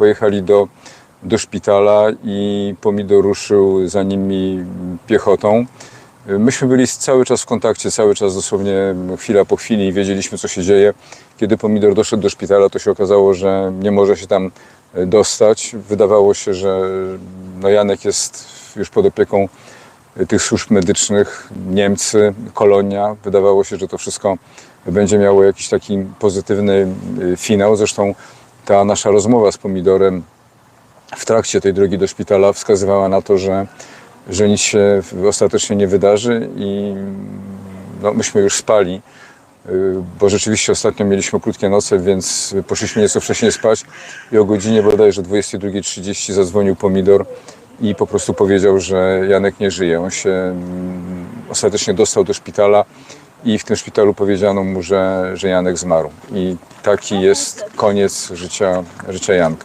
pojechali do, do szpitala i Pomidor ruszył za nimi piechotą. Myśmy byli cały czas w kontakcie, cały czas dosłownie chwila po chwili i wiedzieliśmy, co się dzieje. Kiedy Pomidor doszedł do szpitala, to się okazało, że nie może się tam dostać. Wydawało się, że no Janek jest już pod opieką tych służb medycznych, Niemcy, kolonia. Wydawało się, że to wszystko będzie miało jakiś taki pozytywny y, finał. Zresztą ta nasza rozmowa z Pomidorem w trakcie tej drogi do szpitala wskazywała na to, że, że nic się ostatecznie nie wydarzy i no, myśmy już spali, y, bo rzeczywiście ostatnio mieliśmy krótkie noce, więc poszliśmy nieco wcześniej spać i o godzinie bodajże 22.30 zadzwonił Pomidor i po prostu powiedział, że Janek nie żyje. On się mm, ostatecznie dostał do szpitala i w tym szpitalu powiedziano mu, że, że Janek zmarł. I taki jest koniec życia, życia Janka.